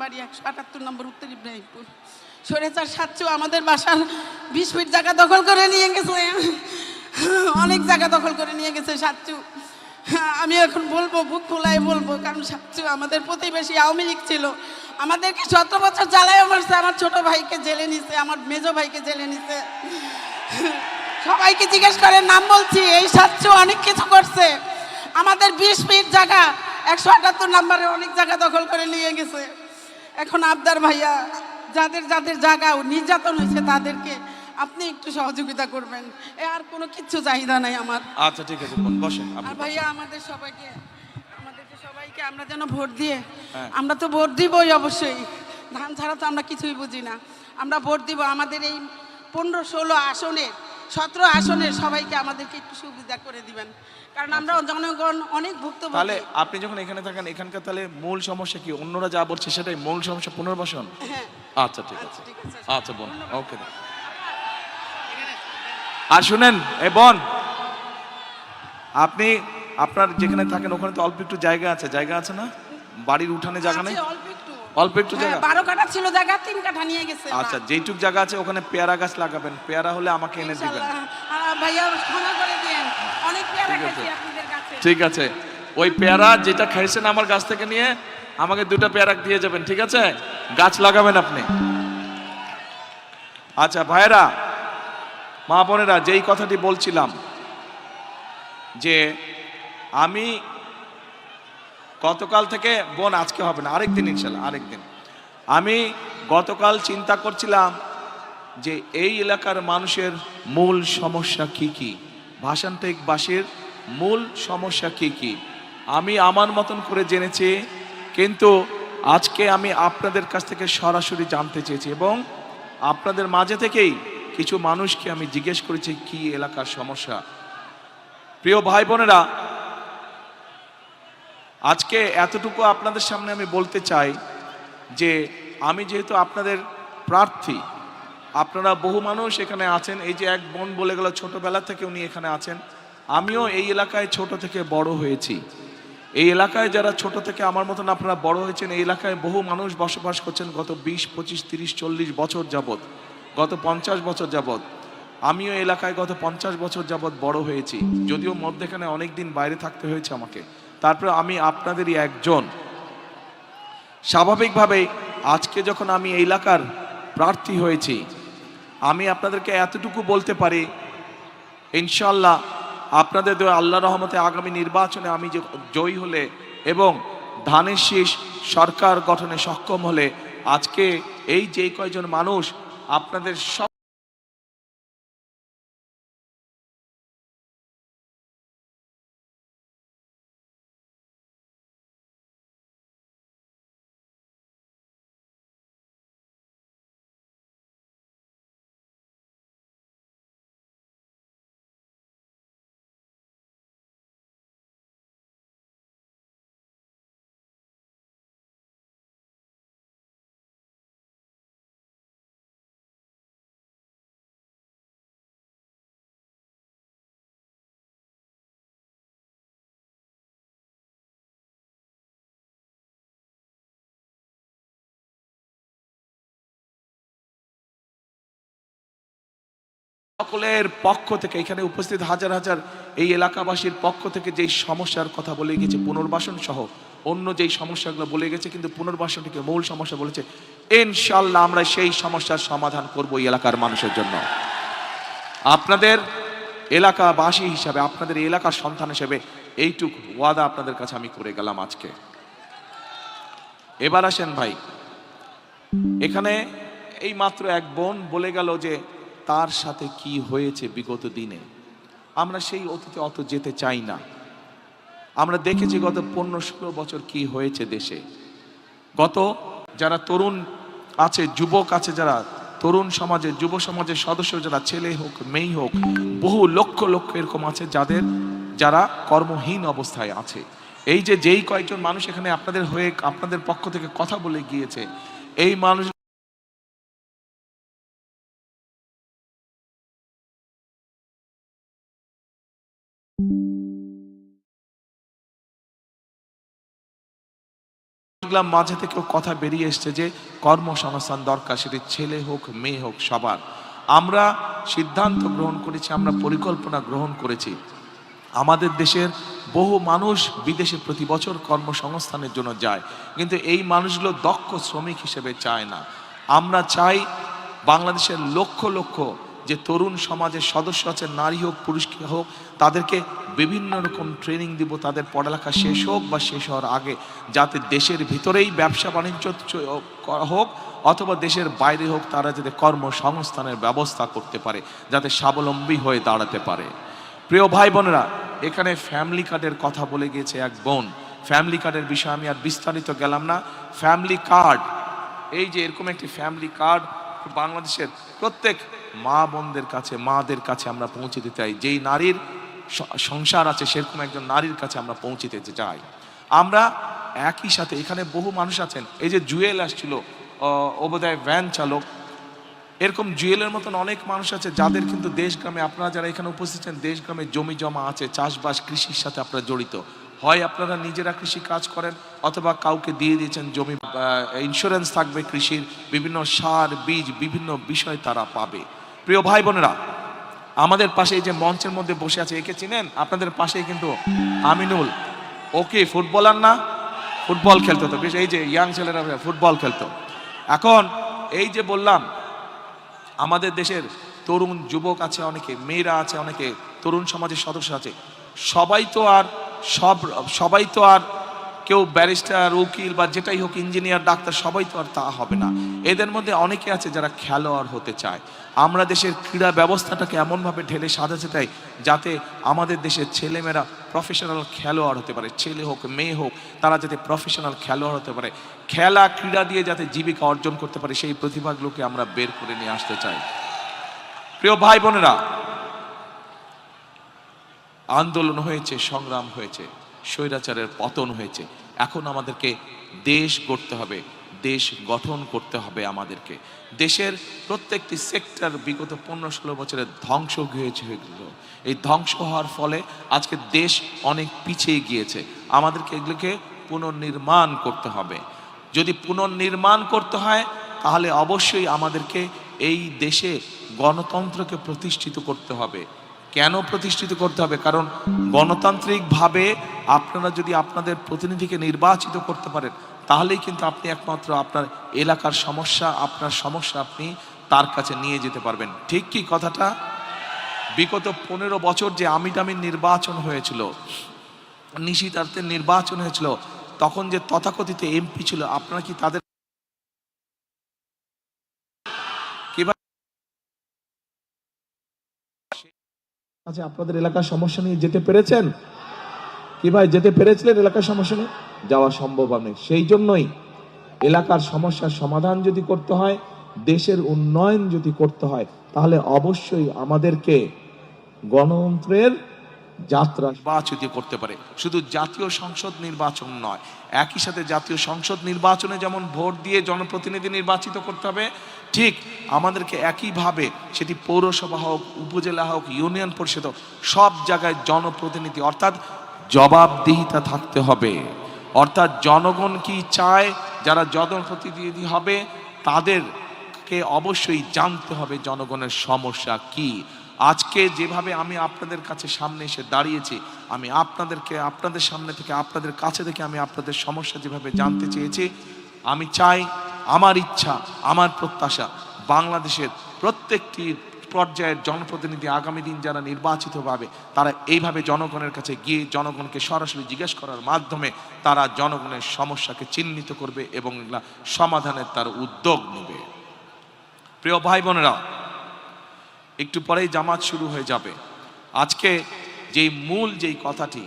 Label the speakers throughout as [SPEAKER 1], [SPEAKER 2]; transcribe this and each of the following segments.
[SPEAKER 1] বাড়ি একশো আটাত্তর নম্বর উত্তর ইব্রাহিমপুর সরেচার সাচ্চু আমাদের বাসার বিশ ফিট জায়গা দখল করে নিয়ে গেছে। অনেক জায়গা দখল করে নিয়ে গেছে সাচ্চু আমি এখন বলব, বুক খোলাই বলব, কারণ সাচ্চু আমাদের প্রতিবেশী আওয়ামী লীগ ছিল। আমাদেরকে সতেরো বছর জ্বালায় মারছে, আমার ছোট ভাইকে জেলে নিছে, আমার মেজো ভাইকে জেলে নিছে। সবাইকে জিজ্ঞেস করে নাম বলছি, এই সাচ্চু অনেক কিছু করছে। আমাদের বিশ ফিট জায়গা, একশো আটাত্তর নাম্বারে অনেক জায়গা দখল করে নিয়ে গেছে। এখন আবদার ভাইয়া যাদের যাদের জায়গা নির্যাতন হয়েছে তাদেরকে আপনি একটু সহযোগিতা করবেন। এ আর কোনো কিচ্ছু চাহিদা নাই আমার।
[SPEAKER 2] আচ্ছা ঠিক আছে বোন, বসেন
[SPEAKER 1] আর ভাইয়া আমাদের সবাইকে আমাদেরকে সবাইকে আমরা যেন ভোট দিয়ে
[SPEAKER 2] হ্যাঁ।
[SPEAKER 1] আমরা তো ভোট দিবই অবশ্যই। ধান ছাড়া তো আমরা কিছুই বুঝি না। আমরা ভোট দিব আমাদের এই পনেরো ষোলো আসনের সতেরো আসনের সবাইকে আমাদেরকে একটু সুবিধা করে দিবেন। কারণ আমরা জনগণ অনেক
[SPEAKER 2] তাহলে
[SPEAKER 1] ভুক্তভোগী
[SPEAKER 2] আপনি যখন এখানে থাকেন এখানকার তাহলে মূল সমস্যা কি? অন্যরা যা বলছে সেটাই মূল সমস্যা পুনর্বাসন?
[SPEAKER 1] হ্যাঁ।
[SPEAKER 2] আচ্ছা ঠিক আছে।
[SPEAKER 1] আচ্ছা, ঠিক আছে।
[SPEAKER 2] আচ্ছা। বোন। ওকে। আর শুনেন এ বোন আপনি আপনার যেখানে থাকেন ওখানে তো অল্প একটু জায়গা আছে। জায়গা আছে না? বাড়ির উঠানে জায়গা নেই?
[SPEAKER 1] অল্প একটু। হ্যাঁ,
[SPEAKER 2] জায়গা?
[SPEAKER 1] বারো কাঠা ছিল জায়গা তিন কাঠা নিয়ে গেছে
[SPEAKER 2] আচ্ছা যেইটুক জায়গা আছে ওখানে পেয়ারা গাছ লাগাবেন। পেয়ারা হলে আমাকে এনে দিবেন।
[SPEAKER 1] আর ভাইয়া ক্ষমা করে
[SPEAKER 2] ঠিক আছে। ঠিক ওই পেয়ারা যেটা খাইছেন আমার গাছ থেকে নিয়ে আমাকে দুটো পেয়ারা দিয়ে যাবেন ঠিক আছে? গাছ লাগাবেন আপনি। আচ্ছা ভাইরা মা বোনেরা যেই কথাটি বলছিলাম যে আমি গতকাল থেকে বোন আজকে হবে না আরেকদিন ইনশাল্লাহ আরেকদিন। আমি গতকাল চিন্তা করছিলাম যে এই এলাকার মানুষের মূল সমস্যা কি কি? ভাষান্তিকবাসীর মূল সমস্যা কি কি? আমি আমার মতন করে জেনেছি, কিন্তু আজকে আমি আপনাদের কাছ থেকে সরাসরি জানতে চেয়েছি এবং আপনাদের মাঝে থেকেই কিছু মানুষকে আমি জিজ্ঞেস করেছি, কি এলাকার সমস্যা? প্রিয় ভাই বোনেরা, আজকে এতটুকু আপনাদের সামনে আমি বলতে চাই যে, আমি যেহেতু আপনাদের প্রার্থী আপনারা বহু মানুষ এখানে আছেন। এই যে এক বোন বলে গেল, ছোটবেলা থেকে উনি এখানে আছেন। আমিও এই এলাকায় ছোট থেকে বড় হয়েছি। এই এলাকায় যারা ছোট থেকে আমার মতন আপনারা বড় হয়েছেন, এই এলাকায় বহু মানুষ বসবাস করছেন গত বিশ, পঁচিশ, তিরিশ, চল্লিশ বছর যাবত গত পঞ্চাশ বছর যাবত আমিও এলাকায় গত পঞ্চাশ বছর যাবৎ বড় হয়েছি। যদিও মধ্যেখানে অনেক দিন বাইরে থাকতে হয়েছে আমাকে। তারপরে আমি আপনাদেরই একজন। স্বাভাবিকভাবেই আজকে যখন আমি এই এলাকার প্রার্থী হয়েছি আমি আপনাদেরকে এতটুকু বলতে পারি ইনশাল্লাহ আপনাদের দেওয়া আল্লাহ রহমতে আগামী নির্বাচনে আমি যে জয়ী হলে এবং ধানের শীষ সরকার গঠনে সক্ষম হলে আজকে এই যে কয়জন মানুষ, আপনাদের সব সকলের পক্ষ থেকে, এখানে উপস্থিত হাজার হাজার এই এলাকাবাসীর পক্ষ থেকে যেই সমস্যার কথা বলে গেছে পুনর্বাসন সহ, অন্য যেই সমস্যাগুলো বলে গেছে, কিন্তু পুনর্বাসনটিকে মূল সমস্যা বলেছে ইনশাল্লাহ আমরা সেই সমস্যার সমাধান করব এই এলাকার মানুষের জন্য। আপনাদের এলাকাবাসী হিসাবে, আপনাদের এলাকার সন্তান হিসেবে এইটুকু ওয়াদা আপনাদের কাছে আমি করে গেলাম আজকে। এবার আসেন ভাই, এখানে এই মাত্র এক বোন বলে গেল যে তার সাথে কি হয়েছে বিগত দিনে? আমরা সেই অতীতে অত যেতে চাই না। আমরা দেখেছি গত পনেরো ষোলো বছর কি হয়েছে দেশে। গত যারা তরুণ আছে, যুবক আছে যারা, তরুণ সমাজের যুব সমাজের সদস্য যারা, ছেলে হোক, মেয়ে হোক, বহু লক্ষ লক্ষ এরকম আছে যাদের, যারা কর্মহীন অবস্থায় আছে। এই যে যেই কয়েকজন মানুষ এখানে আপনাদের হয়ে, আপনাদের পক্ষ থেকে কথা বলে গিয়েছে, এই মানুষ দেখলাম মাঝে থেকেও কথা বেরিয়ে এসছে যে কর্মসংস্থান দরকার, সেটি ছেলে হোক, মেয়ে হোক, সবার। আমরা সিদ্ধান্ত গ্রহণ করেছি, আমরা পরিকল্পনা গ্রহণ করেছি। আমাদের দেশের বহু মানুষ বিদেশে প্রতি বছর কর্মসংস্থানের জন্য যায়, কিন্তু এই মানুষগুলো দক্ষ শ্রমিক হিসেবে চায় না। আমরা চাই বাংলাদেশের লক্ষ লক্ষ যে তরুণ সমাজের সদস্য আছে, নারী হোক, পুরুষ হোক, তাদেরকে বিভিন্ন রকম ট্রেনিং দিব, তাদের পড়ালেখা শেষ হোক বা শেষ হওয়ার আগে, যাতে দেশের ভিতরেই ব্যবসা বাণিজ্য হোক অথবা দেশের বাইরে হোক, তারা যাতে কর্মসংস্থানের ব্যবস্থা করতে পারে, যাতে স্বাবলম্বী হয়ে দাঁড়াতে পারে। প্রিয় ভাই বোনেরা, এখানে ফ্যামিলি কার্ডের কথা বলে গিয়েছে এক বোন। ফ্যামিলি কার্ডের বিষয়ে আমি আর বিস্তারিত গেলাম না। ফ্যামিলি কার্ড এই যে এরকম একটি ফ্যামিলি কার্ড বাংলাদেশের প্রত্যেক মা বোনদের কাছে, মাদের কাছে আমরা পৌঁছে দিতে চাই। যেই নারীর সংসার আছে, সেরকম একজন নারীর কাছে আমরা পৌঁছে দিতে চাই। আমরা একই সাথে, এখানে বহু মানুষ আছেন। এই যে জুয়েল আসছিল ও বোধহয় ভ্যান চালক, এরকম জুয়েলের মতন অনেক মানুষ আছে, যাদের কিন্তু দেশ গ্রামে আপনারা যারা এখানে উপস্থিত আছেন দেশ গ্রামে জমি জমা আছে, চাষবাস, কৃষির সাথে আপনারা জড়িত। হয় আপনারা নিজেরা কৃষি কাজ করেন, অথবা কাউকে দিয়ে দিয়েছেন জমি ইন্স্যুরেন্স থাকবে কৃষির, বিভিন্ন সার, বীজ, বিভিন্ন বিষয় তারা পাবে। প্রিয় ভাই বোনেরা আমাদের পাশে এই যে মঞ্চের মধ্যে বসে আছে, একে চিনেন? আপনাদের পাশেই কিন্তু আমিনুল। ওকে ফুটবলার না? ফুটবল খেলতো তো। বেশ, এই যে ইয়াং ছেলেরা ফুটবল খেলতো। এখন এই যে বললাম, আমাদের দেশের তরুণ যুবক আছে অনেকে, মেয়েরা আছে অনেকে, তরুণ সমাজের সদস্য আছে। সবাই তো আর সব, সবাই তো আর কেউ ব্যারিস্টার, উকিল বা যেটাই হোক ইঞ্জিনিয়ার, ডাক্তার, সবাই তো আর তা হবে না। এদের মধ্যে অনেকে আছে যারা খেলোয়াড় হতে চায়। আমরা দেশের ক্রীড়া ব্যবস্থাটাকে এমনভাবে ঢেলে সাজাতে চাই যাতে আমাদের দেশের ছেলেমেয়েরা প্রফেশনাল খেলোয়াড় হতে পারে। ছেলে হোক, মেয়ে হোক, তারা যাতে প্রফেশনাল খেলোয়াড় হতে পারে। খেলা, ক্রীড়া দিয়ে যাতে জীবিকা অর্জন করতে পারে, সেই প্রতিভাগুলোকে আমরা বের করে নিয়ে আসতে চাই। প্রিয় ভাই বোনেরা, আন্দোলন হয়েছে, সংগ্রাম হয়েছে, স্বৈরাচারের পতন হয়েছে। এখন আমাদেরকে দেশ গড়তে হবে, দেশ গঠন করতে হবে আমাদেরকে। দেশের প্রত্যেকটি সেক্টর বিগত পনেরো ষোলো বছরের ধ্বংস হয়েছে, হয়েছিল। এই ধ্বংস হওয়ার ফলে আজকে দেশ অনেক পিছিয়ে গিয়েছে। আমাদেরকে এগুলোকে পুনর্নির্মাণ করতে হবে। যদি পুনর্নির্মাণ করতে হয়, তাহলে অবশ্যই আমাদেরকে এই দেশে গণতন্ত্রকে প্রতিষ্ঠিত করতে হবে। কেন প্রতিষ্ঠিত করতে হবে? কারণ গণতান্ত্রিকভাবে আপনারা যদি আপনাদের প্রতিনিধিকে নির্বাচিত করতে পারেন, তাহলেই কিন্তু আপনি একমাত্র আপনার এলাকার সমস্যা, আপনার সমস্যা আপনি তার কাছে নিয়ে যেতে পারবেন। ঠিক কি কথাটা? বিগত পনেরো বছর যে আমিটামির নির্বাচন হয়েছিল, নিশিতার্থের নির্বাচন হয়েছিল, তখন যে তথাকথিত এমপি ছিল, আপনারা কি তাদের আচ্ছা আপনাদের এলাকার সমস্যা নিয়ে যেতে পেরেছেন? কি ভাই, যেতে পেরেছিলেন এলাকার সমস্যা নিয়ে? যাওয়া সম্ভব নয় সেই জন্যই এলাকার সমস্যার সমাধান যদি করতে হয়, দেশের উন্নয়ন যদি করতে হয়, তাহলে অবশ্যই আমাদেরকে গণতন্ত্রের যাত্রা নির্বাচিত করতে পারে। শুধু জাতীয় সংসদ নির্বাচন নয়, একই সাথে জাতীয় সংসদ নির্বাচনে যেমন ভোট দিয়ে জনপ্রতিনিধি নির্বাচিত করতে হবে, ঠিক আমাদেরকে একইভাবে সেটি পৌরসভা হোক, উপজেলা হোক, ইউনিয়ন পরিষদ হোক, সব জায়গায় জনপ্রতিনিধি, অর্থাৎ জবাবদিহিতা থাকতে হবে। অর্থাৎ জনগণ কি চায়, যারা জনপ্রতিনিধি হবে, তাদেরকে অবশ্যই জানতে হবে জনগণের সমস্যা কি। আজকে যেভাবে আমি আপনাদের কাছে সামনে এসে দাঁড়িয়েছি, আমি আপনাদেরকে, আপনাদের সামনে থেকে, আপনাদের কাছে থেকে আমি আপনাদের সমস্যা যেভাবে জানতে চেয়েছি, আমি চাই আমার ইচ্ছা, আমার প্রত্যাশা বাংলাদেশের প্রত্যেকটি পর্যায়ের জনপ্রতিনিধি আগামী দিন যারা নির্বাচিত হবে, তারা এইভাবে জনগণের কাছে গিয়ে জনগণকে সরাসরি জিজ্ঞেস করার মাধ্যমে তারা জনগণের সমস্যাকে চিহ্নিত করবে এবং সমাধানের তার উদ্যোগ নেবে। প্রিয় ভাই বোনেরা একটু পরেই জামাত শুরু হয়ে যাবে। আজকে যেই মূল যেই কথাটি,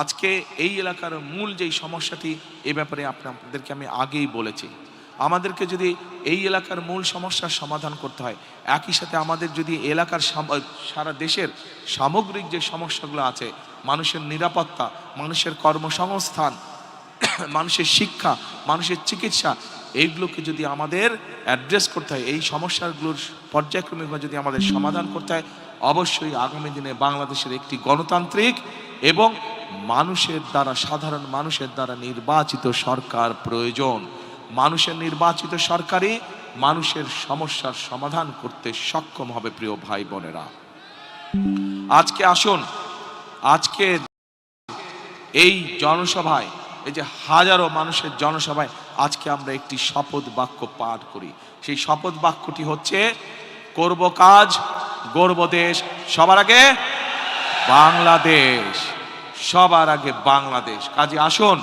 [SPEAKER 2] আজকে এই এলাকার মূল যেই সমস্যাটি, এ ব্যাপারে আপনাদেরকে আমি আগেই বলেছি। আমাদেরকে যদি এই এলাকার মূল সমস্যার সমাধান করতে হয়, একই সাথে আমাদের যদি এলাকার সারা দেশের সামগ্রিক যে সমস্যাগুলো আছে, মানুষের নিরাপত্তা, মানুষের কর্মসংস্থান, মানুষের শিক্ষা, মানুষের চিকিৎসা এইগুলোকে যদি আমাদের অ্যাড্রেস করতে হয়, এই সমস্যাগুলোর পর্যায়ক্রমিকভাবে যদি আমাদের সমাধান করতে হয়, অবশ্যই আগামী দিনে বাংলাদেশের একটি গণতান্ত্রিক এবং মানুষের দ্বারা, সাধারণ মানুষের দ্বারা নির্বাচিত সরকার প্রয়োজন। মানুষের নির্বাচিত সরকারই মানুষের সমস্যার সমাধান করতে সক্ষম হবে, প্রিয় ভাই বোনেরা। আজকে আসুন, আজকে এই জনসভায়, এই যে হাজারো মানুষের জনসভায় আজকে আমরা একটি শপথ বাক্য পাঠ করি। সেই শপথ বাক্যটি হচ্ছে, করব কাজ গর্ব দেশ। সবার আগে, বাংলাদেশ। সবার আগে বাংলাদেশ। কাজে আসুন,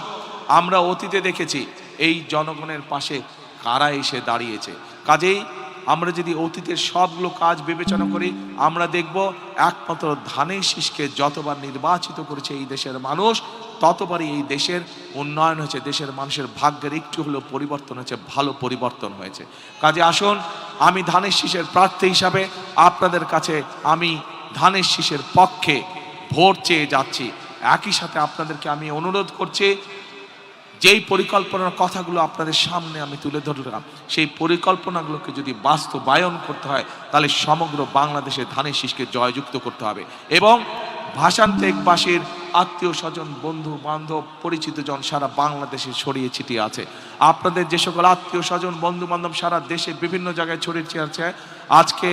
[SPEAKER 2] আমরা অতীতে দেখেছি, এই জনগণের পাশে কারা এসে দাঁড়িয়েছে। কাজেই আমরা যদি অতীতের সবগুলো কাজ বিবেচনা করি, আমরা দেখব একমাত্র ধানের শীষকে যতবার নির্বাচিত করেছে এই দেশের মানুষ, ততবারই এই দেশের উন্নয়ন হয়েছে, দেশের মানুষের ভাগ্যের একটু হলেও পরিবর্তন হয়েছে, ভালো পরিবর্তন হয়েছে। কাজে আসুন, আমি ধানের শীষের প্রার্থী হিসাবে আপনাদের কাছে আমি ধানের শীষের পক্ষে ভোট চেয়ে যাচ্ছি। একই সাথে আপনাদেরকে আমি অনুরোধ করছি যেই পরিকল্পনার কথাগুলো আপনাদের সামনে আমি তুলে ধরলাম, সেই পরিকল্পনাগুলোকে যদি বাস্তবায়ন করতে হয়, তাহলে সমগ্র বাংলাদেশে ধানের শীষকে জয়যুক্ত করতে হবে এবং ভাষান্তেকবাসীর আত্মীয় স্বজন, বন্ধু বান্ধব, পরিচিত জন সারা বাংলাদেশে ছড়িয়ে ছিটিয়ে আছে। আপনাদের যে সকল আত্মীয় স্বজন, বন্ধু বান্ধব সারা দেশে বিভিন্ন জায়গায় ছড়িয়ে ছিটিয়ে আছে আজকে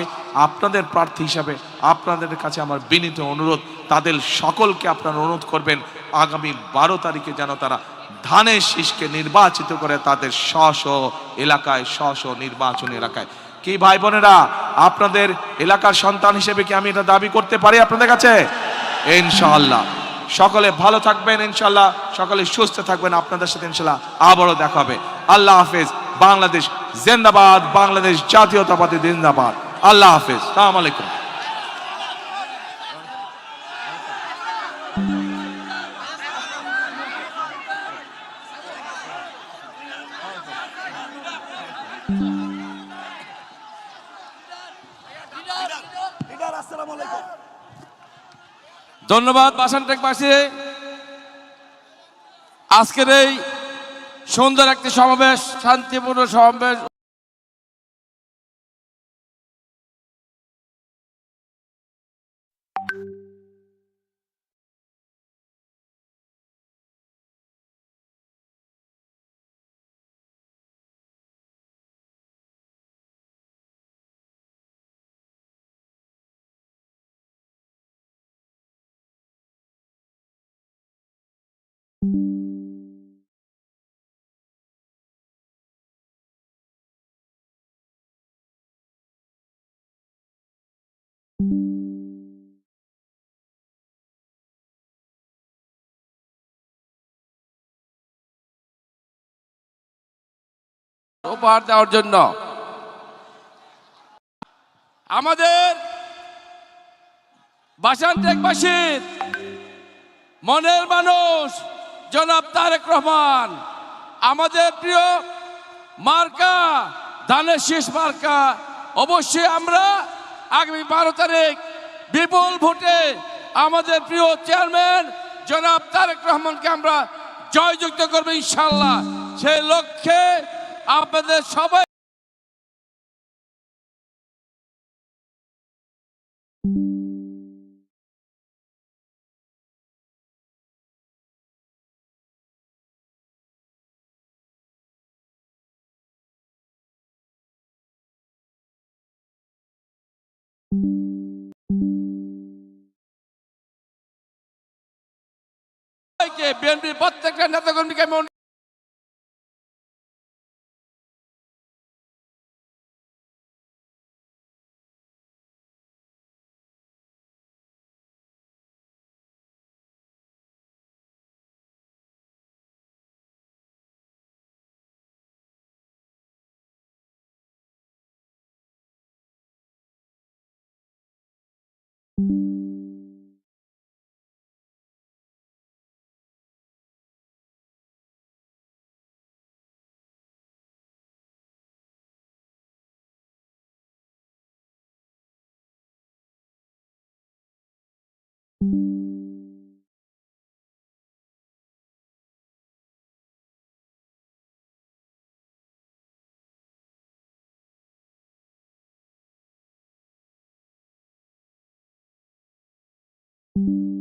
[SPEAKER 2] আপনাদের প্রার্থী হিসাবে আপনাদের কাছে আমার বিনীত অনুরোধ, তাদের সকলকে আপনারা অনুরোধ করবেন, আগামী বারো তারিখে যেন তারা ধানের শীষকে নির্বাচিত করে তাদের স্ব এলাকায় স্ব নির্বাচন এলাকায়। কি ভাই বোনেরা, আপনাদের এলাকার সন্তান হিসেবে কি আমি এটা দাবি করতে পারি আপনাদের কাছে? ইনশাআল্লাহ। সকলে ভালো থাকবেন ইনশাআল্লাহ। সকলে সুস্থ থাকবেন আপনাদের সাথে ইনশাআল্লাহ আবারও দেখা হবে। আল্লাহ হাফেজ। বাংলাদেশ জিন্দাবাদ, বাংলাদেশ জাতীয়তাবাদী জিন্দাবাদ। আল্লাহ হাফেজ। সালাম আলাইকুম।
[SPEAKER 3] ধন্যবাদ বাসানটেকবাসী আজকের এই সুন্দর একটি সমাবেশ শান্তিপূর্ণ সমাবেশ। উপহার দেওয়ার জন্য। আমাদের বাসানটেকবাসীর মনের মানুষ জনাব তারেক রহমান, আমাদের প্রিয় মার্কা ধানের শীষ মার্কা, অবশ্যই আমরা আগামী বারো তারিখ বিপুল ভোটে আমাদের প্রিয় চেয়ারম্যান জনাব তারেক রহমানকে আমরা জয়যুক্ত করব ইনশাল্লাহ। সেই লক্ষ্যে আপনাদের সবাই বিএনপির প্রত্যেকটা নেতাকর্মীকে আমি thank you